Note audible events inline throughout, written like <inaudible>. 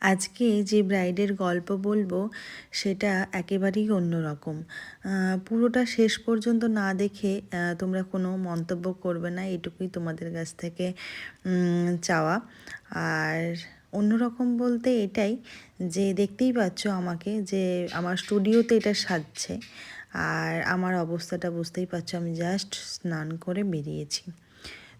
আজকে যে ব্রাইডের গল্প বলব, সেটা একেবারেই অন্যরকম। পুরোটা শেষ পর্যন্ত না দেখে তোমরা কোনো মন্তব্য করবে না, এটুকুই তোমাদের কাছ থেকে চাওয়া। আর অন্যরকম বলতে এটাই যে, দেখতেই পাচ্ছ আমাকে যে, আমার স্টুডিওতে এটা সাজছে। আর আমার অবস্থাটা বুঝতেই পারছ, আমি জাস্ট স্নান করে বেরিয়েছি।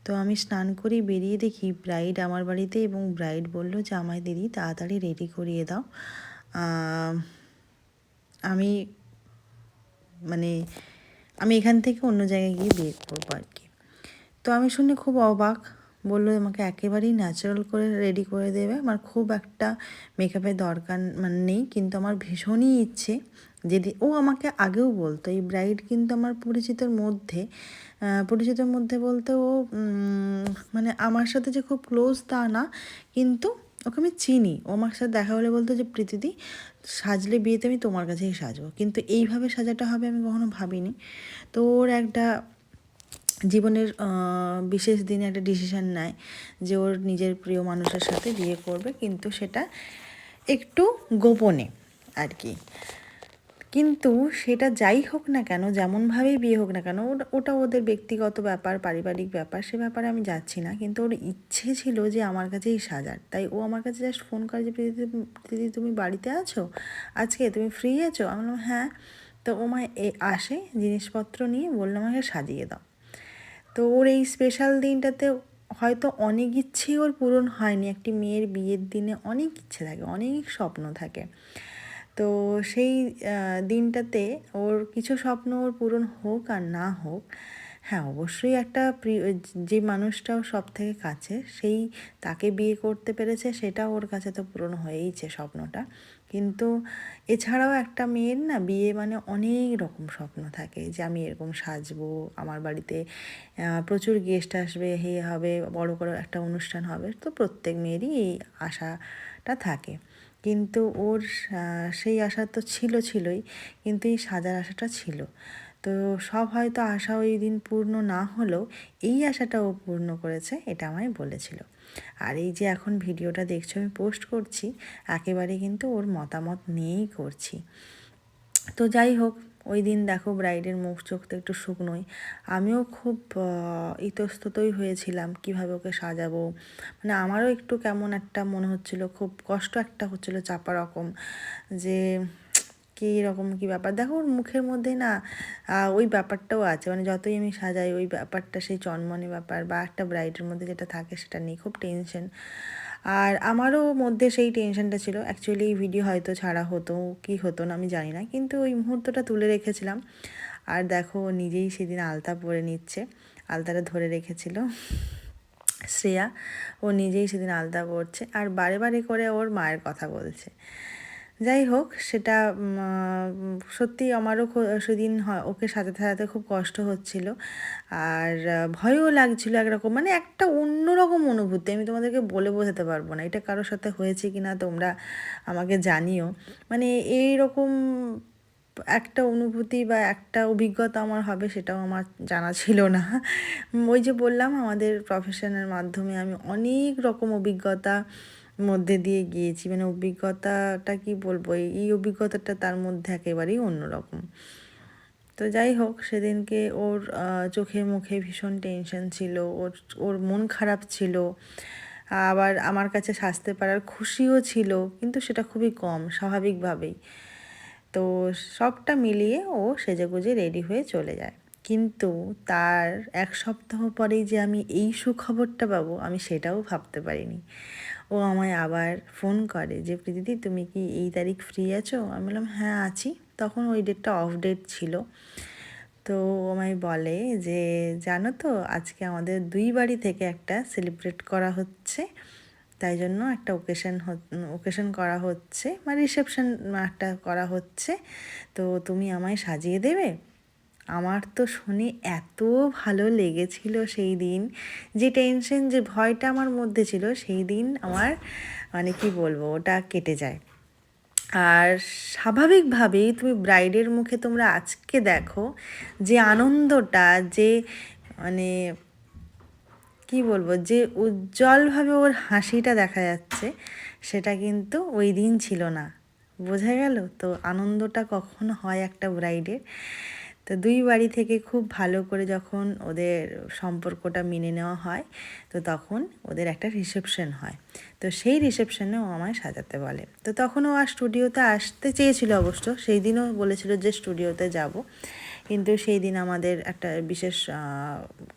তো আমি স্নান করে বেরিয়ে দেখি ব্রাইড আমার বাড়িতে এবং ব্রাইড বলল যে আমায় দিদি, তাড়াতাড়ি রেডি করিয়ে দাও। আমি মানে আমি এখান থেকে অন্য জায়গায় গিয়ে বিয়ে করব আর কি। তো আমি শুনে খুব অবাক বলল, আমাকে একেবারেই ন্যাচারাল করে রেডি করে দেবে। আমার খুব একটা মেকআপের দরকার মানে নেই, কিন্তু আমার ভীষণই ইচ্ছে। যদি, ও আমাকে আগেও বলতো, এই ব্রাইড কিন্তু আমার পরিচিতর মধ্যে পরিচিতর মধ্যে বলতে ও মানে আমার সাথে যে খুব ক্লোজ তা না, কিন্তু ওকে আমি চিনি। ও আমার সাথে দেখা হলে বলতো যে, প্রীতিদি, সাজলে বিয়েতে আমি তোমার কাছেই সাজবো। কিন্তু এইভাবে সাজাটা হবে আমি কখনো ভাবিনি। তো ওর একটা জীবনের বিশেষ দিনে একটা ডিসিশন নেয় যে ওর নিজের প্রিয় মানুষের সাথে বিয়ে করবে, কিন্তু সেটা একটু গোপনে আর কি। কিন্তু সেটা যাই হোক না কেন, যেমনভাবেই বিয়ে হোক না কেন, ওটা- ওদের ব্যক্তিগত ব্যাপার, পারিবারিক ব্যাপার, সে ব্যাপারে আমি যাচ্ছি না। কিন্তু ওর ইচ্ছে ছিল যে আমার কাছেই সাজার। তাই ও আমার কাছে জাস্ট ফোন করে যে দিদি তুমি বাড়িতে আছো? আজকে তুমি ফ্রি আছো? আমি বললাম হ্যাঁ। তো ও মা এ, আসে জিনিসপত্র নিয়ে বললাম আমাকে সাজিয়ে দাও। তো ওর এই স্পেশাল দিনটাতে হয়তো অনেক ইচ্ছে ওর পূরণ হয়নি। একটি মেয়ের বিয়ের দিনে অনেক ইচ্ছে থাকে, অনেক স্বপ্ন থাকে। তো সেই দিনটাতে ওর কিছু স্বপ্ন ওর পূরণ হোক আর না হোক হ্যাঁ অবশ্যই একটা প্রিয়, যে মানুষটাও সব থেকে কাছে, সেই তাকে বিয়ে করতে পেরেছে সেটা ওর কাছে তো পূরণ হয়েইছে স্বপ্নটা। কিন্তু এছাড়াও একটা মেয়ের না বিয়ে মানে অনেক রকম স্বপ্ন থাকে, যে আমি এরকম সাজবো, আমার বাড়িতে প্রচুর গেস্ট আসবে, হে হবে, বড় করে একটা অনুষ্ঠান হবে, তো প্রত্যেক মেয়েরই এই আশাটা থাকে। কিন্তু ওর সেই আশা তো ছিল, ছিলই, কিন্তু এই সাজার আশাটা ছিল। তো সব হয়তো আশা ওই দিন পূর্ণ না হলেও এই আশাটা ও পূর্ণ করেছে, এটা আমায় বলেছিল। আর এই যে এখন ভিডিওটা দেখছ, আমি পোস্ট করছি, একেবারে কিন্তু ওর মতামত নিয়েই করছি। তো যাই হোক, ওই দিন দেখো ব্রাইডের মুখ চোখ তো একটু শুকনোই। আমিও খুব ইতস্ততই হয়েছিলাম, কীভাবে ওকে সাজাবো। মানে আমারও একটু কেমন একটা মনে হচ্ছিল, খুব কষ্ট একটা হচ্ছিল চাপা রকম, যে কী রকম কী ব্যাপার? দেখো ওর মুখের মধ্যে না ওই ব্যাপারটাও আছে। মানে যতই আমি সাজাই, ওই ব্যাপারটা সেই চনমনে ব্যাপার বা একটা ব্রাইডের মধ্যে যেটা থাকে সেটা নিয়ে খুব টেনশন আর আমারও মধ্যে সেই টেনশনটা ছিল। অ্যাকচুয়ালি এই ভিডিও হয়তো ছাড়া হতো, কি হতো না আমি জানি না। কিন্তু ওই মুহূর্তটা তুলে রেখেছিলাম। আর দেখো নিজেই সেদিন আলতা পরে নিচ্ছে। আলতাটা ধরে রেখেছিল। শ্রেয়া, ও নিজেই সেদিন আলতা পড়ছে আর বারে বারে করে ওর মায়ের কথা বলছে। যাই হোক, সেটা সত্যি আমারও সেদিন ওকে সাজাতে সাজাতে খুব কষ্ট হচ্ছিল। আর ভয়ও লাগছিল একরকম মানে একটা অন্যরকম অনুভূতি, আমি তোমাদেরকে বলে বোঝাতে পারব না, এটা কারোর সাথে হয়েছে কি না তোমরা আমাকে জানিও। মানে এই রকম একটা অনুভূতি বা একটা অভিজ্ঞতা আমার হবে সেটাও আমার জানা ছিল না। ওই যে বললাম, আমাদের প্রফেশনের মাধ্যমে আমি অনেক রকম অভিজ্ঞতা মধ্যে দিয়ে গিয়েছি। মানে অভিজ্ঞতাটা কি বলব? এই অভিজ্ঞতাটা তার মধ্যে একেবারেই অন্যরকম। তো যাই হোক, সেদিনকে ওর চোখে মুখে ভীষণ টেনশন ছিল। ওর ওর মন খারাপ ছিল। আবার আমার কাছে সাজতে পারার খুশিও ছিল, কিন্তু সেটা খুবই কম, স্বাভাবিকভাবেই। তো সবটা মিলিয়ে ও সেজেগুজে রেডি হয়ে চলে যায়। কিন্তু তার এক সপ্তাহ পরেই যে আমি এই সুখবরটা পাবো, আমি সেটাও ভাবতে পারিনি। ও আমায় আবার ফোন করে যে, প্রীতিদি, তুমি কি এই তারিখ ফ্রি আছো? আমি বললাম হ্যাঁ আছি। তখন ওই ডেটটা অফ ডেট ছিল। তো আমায় বলে যে, জানো তো, আজকে আমাদের দুই বাড়ি থেকে একটা সেলিব্রেট করা হচ্ছে। তাই জন্য একটা ওকেশন ওকেশন করা হচ্ছে মানে রিসেপশন একটা করা হচ্ছে। তো তুমি আমায় সাজিয়ে দেবে? আমার তো শুনে এত ভালো লেগেছিল সেই দিন, যে টেনশন যে ভয়টা আমার মধ্যে ছিল, সেই দিন আমার মানে কি বলব, ওটা কেটে যায়। আর স্বাভাবিকভাবেই তুমি ব্রাইডের মুখে তোমরা আজকে দেখো, যে আনন্দটা, যে মানে কি বলব, যে উজ্জ্বলভাবে ওর হাসিটা দেখা যাচ্ছে, সেটা কিন্তু ওই দিন ছিল না। বোঝা গেল? তো আনন্দটা কখন হয় একটা ব্রাইডের তো দুই বাড়ি থেকে খুব ভালো করে যখন ওদের সম্পর্কটা মেনে নেওয়া হয়, তো তখন ওদের একটা রিসেপশন হয়। তো সেই রিসেপশনে ও আমায় সাজাতে বলে। তো তখন ও আর স্টুডিওতে আসতে চেয়েছিল অবশ্য, সেই দিনও বলেছিল যে স্টুডিওতে যাব। কিন্তু সেই দিন আমাদের একটা বিশেষ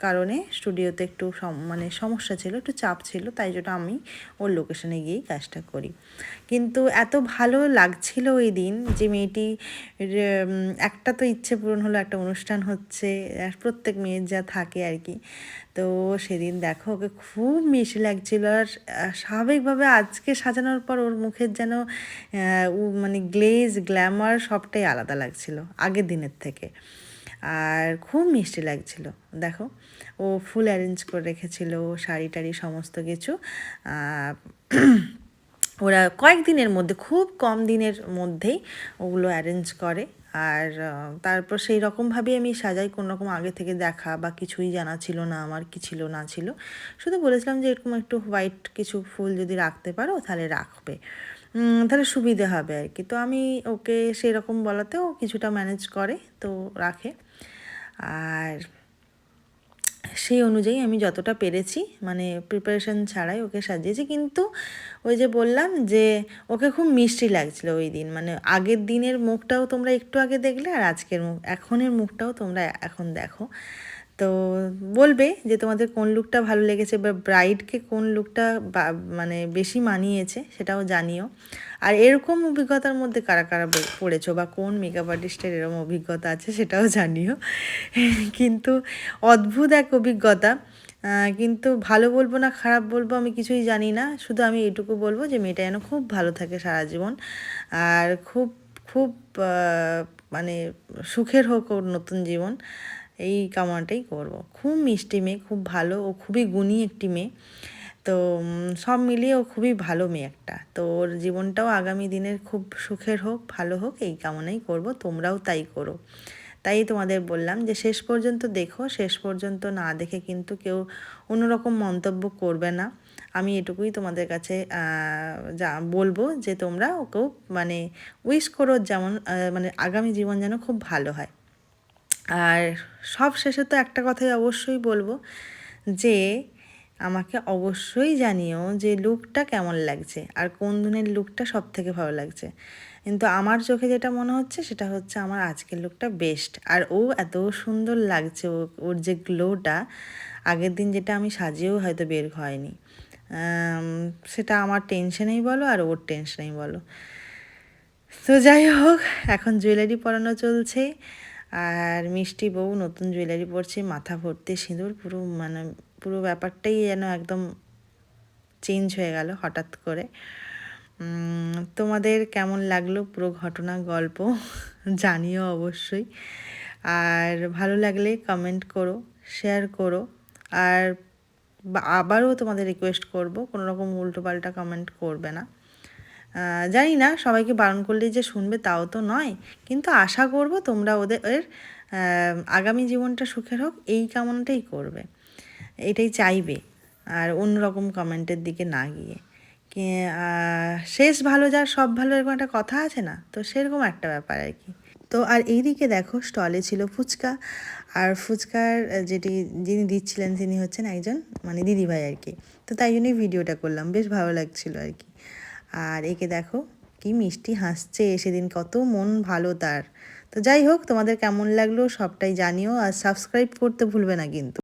কারণে স্টুডিওতে একটু মানে সমস্যা ছিল, একটু চাপ ছিল, তাই জন্য আমি ওর লোকেশনে গিয়েই কাজটা করি। কিন্তু এত ভালো লাগছিল ওই দিন যে মেয়েটি একটা তো ইচ্ছে পূরণ হলো, একটা অনুষ্ঠান হচ্ছে প্রত্যেক মেয়ের যা থাকে আর কি। তো সেদিন দেখো ওকে খুব মিষ্টি লাগছিল আর স্বাভাবিকভাবে আজকে সাজানোর পর ওর মুখের যেন মানে গ্লেজ, গ্ল্যামার সবটাই আলাদা লাগছিল আগের দিনের থেকে। আর খুব মিষ্টি লাগছিল। দেখো ও ফুল অ্যারেঞ্জ করে রেখেছিল শাড়ি টাড়ি সমস্ত কিছু ওরা কয়েকদিনের মধ্যে, খুব কম দিনের মধ্যেই ওগুলো অ্যারেঞ্জ করে। আর তারপর সেই রকমভাবেই আমি সাজাই, কোনো রকম আগে থেকে দেখা বা কিছুই জানা ছিল না আমার, কি ছিল না ছিল। শুধু বলেছিলাম যে এরকম একটু হোয়াইট কিছু ফুল যদি রাখতে পারো, তাহলে রাখবে। তাহলে সুবিধে হবে আর কি। তো আমি ওকে সেরকম বলাতেও কিছুটা ম্যানেজ করে, তো রাখে। আর সেই অনুযায়ী আমি যতটা পেরেছি মানে প্রিপারেশন ছাড়াই ওকে সাজিয়েছি। কিন্তু ওই যে বললাম যে ওকে খুব মিষ্টি লাগছিল ওই দিন মানে আগের দিনের মুখটাও তোমরা একটু আগে দেখলে আর আজকের মুখ, এখনের মুখটাও তোমরা এখন দেখো। তো বলবে যে তোমাদের কোন লুকটা ভালো লেগেছে বা ব্রাইডকে কোন লুকটা মানে বেশি মানিয়েছে সেটাও জানিও। আর এরকম অভিজ্ঞতার মধ্যে কারা কারা পড়েছো বা কোন মেকআপ আর্টিস্টের এরকম অভিজ্ঞতা আছে সেটাও জানিও। কিন্তু অদ্ভুত এক অভিজ্ঞতা। কিন্তু ভালো বলব না খারাপ বলব আমি কিছুই জানি না। শুধু আমি এটুকু বলব যে মেয়েটা যেন খুব ভালো থাকে সারা জীবন। আর খুব খুব মানে সুখের হোক ওর নতুন জীবন। এই কামনাটাই করব। খুব মিষ্টি মেয়ে, খুব ভালো, ও খুবই গুণী একটি মেয়ে। তো সব মিলিয়ে ও খুবই ভালো মেয়ে একটা। তো, ওর জীবনটাও আগামী দিনের খুব সুখের হোক, ভালো হোক, এই কামনাই করব, তোমরাও তাই করো। তাই তোমাদের বললাম যে, শেষ পর্যন্ত দেখো, শেষ পর্যন্ত না দেখে কিন্তু কেউ অন্যরকম মন্তব্য করবে না। আমি এটুকুই তোমাদের কাছে যা বলব যে, তোমরা ওকেও মানে উইশ করো যেমন মানে আগামী জীবন যেন খুব ভালো হয়। আর সব শেষে তো একটা কথাই অবশ্যই বলব যে, আমাকে অবশ্যই জানিও যে লুকটা কেমন লাগছে আর কোন দিনের লুকটা সব থেকে ভালো লাগছে। কিন্তু আমার চোখে যেটা মনে হচ্ছে সেটা হচ্ছে আমার আজকের লুকটা বেস্ট। আর ও এত সুন্দর লাগছে ওর যে গ্লোটা আগের দিন যেটা আমি সাজিয়েও হয়তো বের হয়নি। সেটা আমার টেনশনেই বলো আর ওর টেনশনেই বলো। তো যাই হোক, এখন জুয়েলারি পরানো চলছে। আর মিষ্টি বউ, নতুন জুয়েলারি পরছে, মাথা ভর্তি সিঁদুর, পুরো মানে পুরো ব্যাপারটাই যেন একদম চেঞ্জ হয়ে গেল হঠাৎ করে। তোমাদের কেমন লাগল পুরো ঘটনা, গল্প? <laughs> জানিও অবশ্যই। আর ভালো লাগলে কমেন্ট করো শেয়ার করো। আর আবারও তোমাদের রিকোয়েস্ট করব কোনো রকম উল্টোপাল্টা কমেন্ট করবে না। জানি না, সবাইকে বারণ করলে যে শুনবে তাও তো নয়। কিন্তু আশা করব তোমরা ওদের আগামী জীবনটা সুখের হোক, এই কামনাটাই করবে। এটাই চাইবে, আর অন্যরকম কমেন্টের দিকে না গিয়ে। শেষ ভালো যার, সব ভালো এরকম একটা কথা আছে না? তো সেরকম একটা ব্যাপার আর কি। তো আর এইদিকে দেখো, স্টলে ছিল ফুচকা। আর ফুচকার, যেটি যিনি দিচ্ছিলেন, তিনি হচ্ছেন একজন মানে দিদিভাই আর কি। তো তাই জন্যই ভিডিওটা করলাম, বেশ ভালো লাগছিল আর কি। আর একে দেখো, কি মিষ্টি হাসছে সেদিন, কত মন ভালো তার। তো যাই হোক, তোমাদের কেমন লাগল সবটাই জানিও আর সাবস্ক্রাইব করতে ভুলবে না কিন্তু।